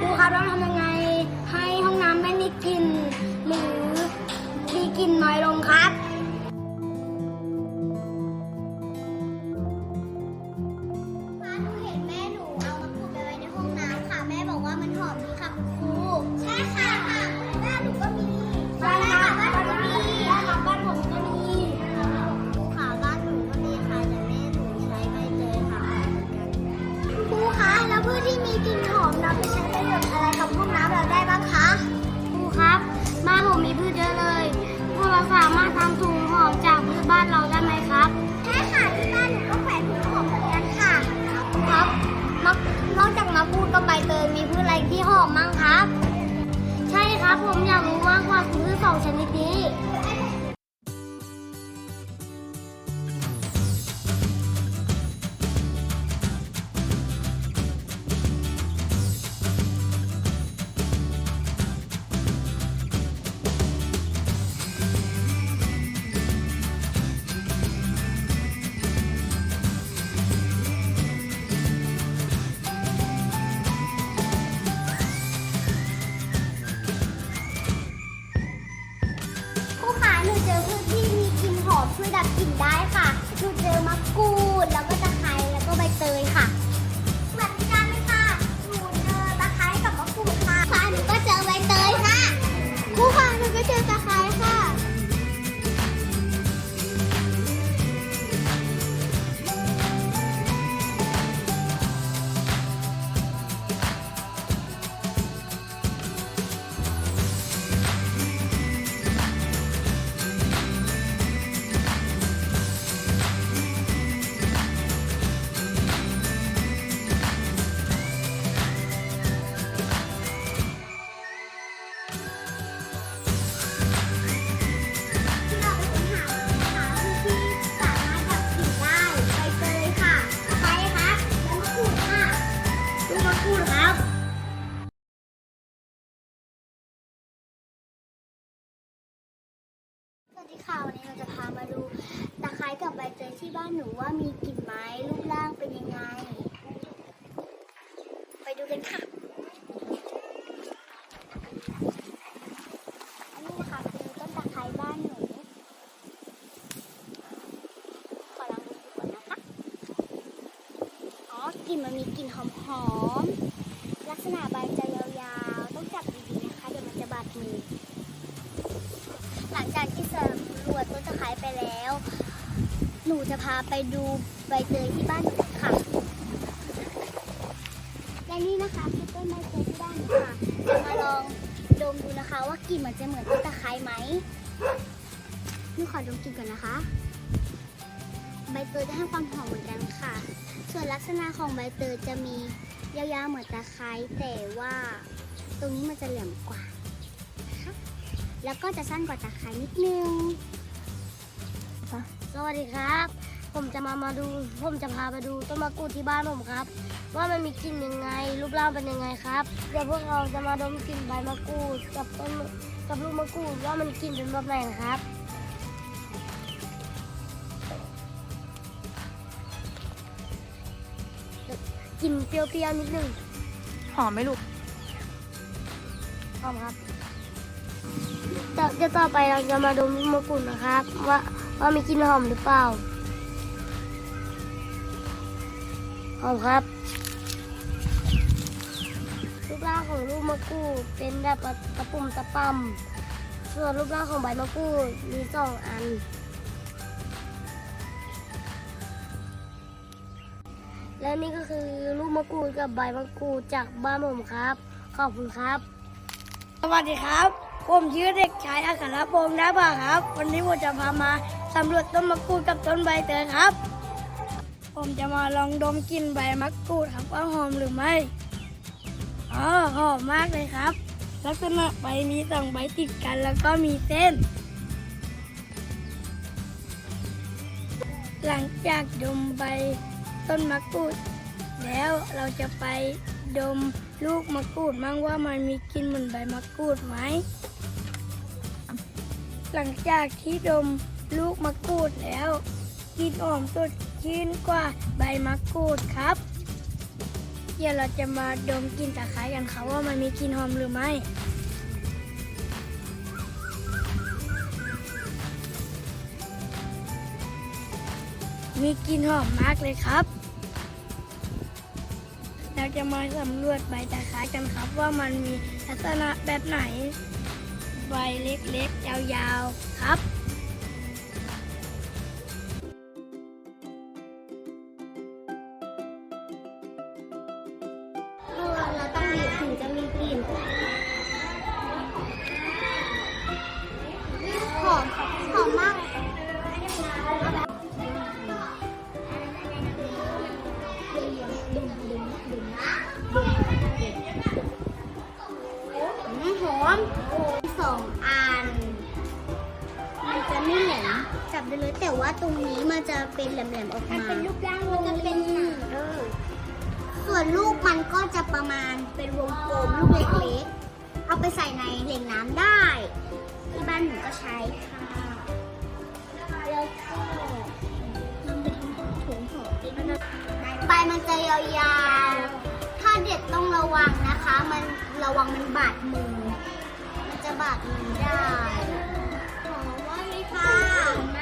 ครับค รู้มากกว่าพืชสองชนิดนี้ เจอพืชที่มีกลิ่นหอมช่วยดับกลิ่นได้ค่ะหนูเจอมะกรูดแล้วก็ตะ สวัสดีค่ะวันนี้เราจะพามาดูตะไคร้กับใบเตยที่บ้านหนูว่ามีกลิ่นไม้รูปร่างเป็นยังไง ไปดูกันค่ะ อันนี้นะคะคือต้นตะไคร้บ้านหนูขอลองดูก่อนนะคะ อ๋อกลิ่นมันมีกลิ่นหอมๆลักษณะใบจะยาวๆ ต้องจับดีๆนะคะ เดี๋ยวมันจะบาดมือหลังจาก สำรวจต้นตะไคร้ไปแล้ว หนูจะพาไปดูใบเตยที่บ้านค่ะ และนี่นะคะคือต้นใบเตยที่บ้านค่ะจะมาลองดมดูนะคะ ว่ากลิ่นมันจะเหมือนต้นตะไคร้ไหมหนูขอดมกลิ่นก่อนนะคะใบเตยจะให้ความหอมเหมือนกันค่ะ ส่วนลักษณะของใบเตยจะมียาวๆเหมือนตะไคร้แต่ว่าตรงนี้มันจะแหลมกว่า แล้วก็จะสั้นกว่าตะไคร้นิดนึง สวัสดีครับ ผมจะมามาดู ผมจะพาไปดูต้นมะกรูดที่บ้านผมครับ ว่ามันมีกลิ่นยังไง รูปร่างเป็นยังไงครับ เดี๋ยวพวกเราจะมาดมกลิ่นใบมะกรูดกับต้นกับลูกมะกรูดว่ามันกลิ่นเป็นแบบไหนนะครับกลิ่นเปรี้ยวๆนิดนึงหอมไหมลูกพร้อมครับต่อ เดี๋ยวต่อไปเราจะมาดมลูมะกรูดนะครับ ว่าว่ามีกลิ่นหอมหรือเปล่าหอมครับรูปร่างของลูกมะกรูดเป็นแบบตะปุ่มตะปำส่วนรูปร่างของใบมะกรูดมีสองอัน และนี่ก็คือลูกมะกรูดกับใบมะกรูดจากบ้านผมครับ ขอบคุณครับ สวัสดีครับ ผมชื่อเด็กชายอัครพงษ์นะบ่าครับ วันนี้ผมจะพามาสำรวจต้นมะกรูดกับต้นใบเตยครับ ผมจะมาลองดมกลิ่นใบมะกรูดครับว่าหอมหรือไม่อ๋อหอมมากเลยครับ ลักษณะใบมีสองใบติดกันแล้วก็มีเส้น หลังจากดมใบต้นมะกรูด แล้วเราจะไปดมลูกมะกรูดมั่งว่ามันมีกลิ่นเหมือนใบมะกรูดไหม หลังจากที่ดมลูกมะกรูดแล้วกินหอมสดชื่นกว่าใบมะกรูดครับ เดี๋ยวเราจะมาดมกลิ่นตะไคร้กันครับว่ามันมีกลิ่นหอมหรือไม่มีกลิ่นหอมมากเลยครับ เราจะมาสำรวจใบตะไคร้กันครับว่ามันมีลักษณะแบบไหน ใบเล็กๆ ยาวๆ ครับเออเราต้องบีบถึงจะมีกลิ่นหอมหอมมากอืม แต่ว่าตรงนี้มันจะเป็นแหลมๆออกมามันเป็นรูปร่างมันจะเป็นเออ ส่วนลูกมันก็จะประมาณเป็นวงกลมลูกเล็กๆ เอาไปใส่ในเหล่งน้ำได้ ที่บ้านหนูก็ใช้ค่ะ แล้วก็นำไปทำถุงห่อติ๊กใบมันจะยาวๆ ถ้าเด็ดต้องระวังนะคะ มันระวังมันบาดมือ มันจะบาดมือได้หอมมากเลยค่ะ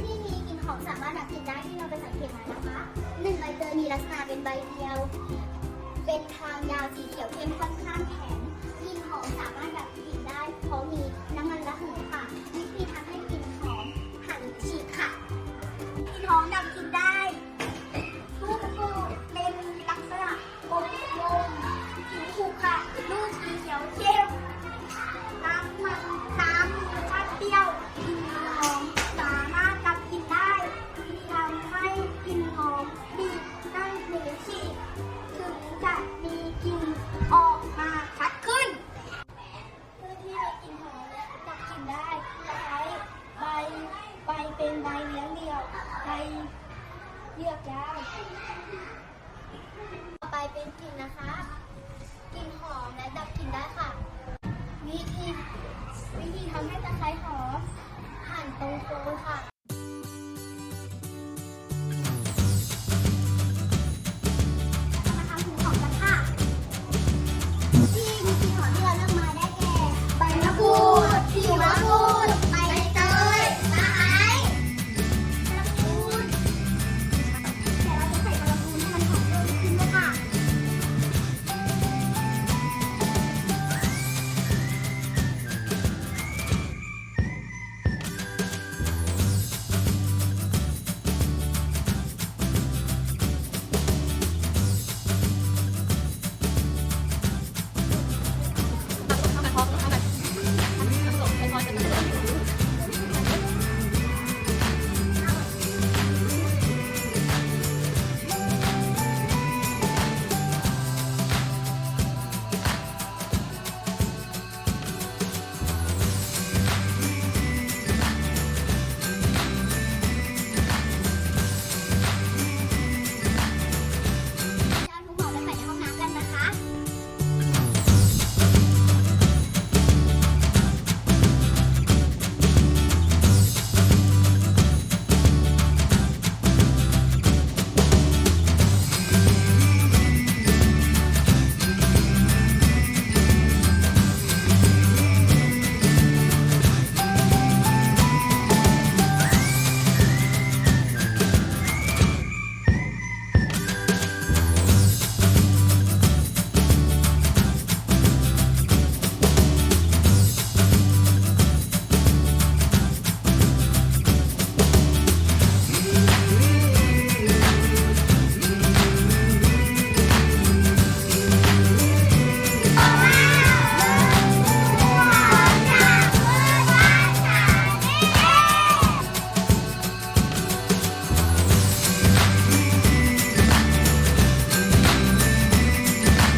ที่มีกลิ่นหอมสามารถดับกลิ่นได้ที่เราไปสังเกตมานะคะหนึ่งใบเตยมีลักษณะเป็นใบเดียว เลือกยาวต่อไปเป็นกลิ่นนะคะ กลิ่นหอมและดับกลิ่นได้ค่ะ วิธีวิธีทำให้ตะไคร้หอมหั่นตรงโคนค่ะ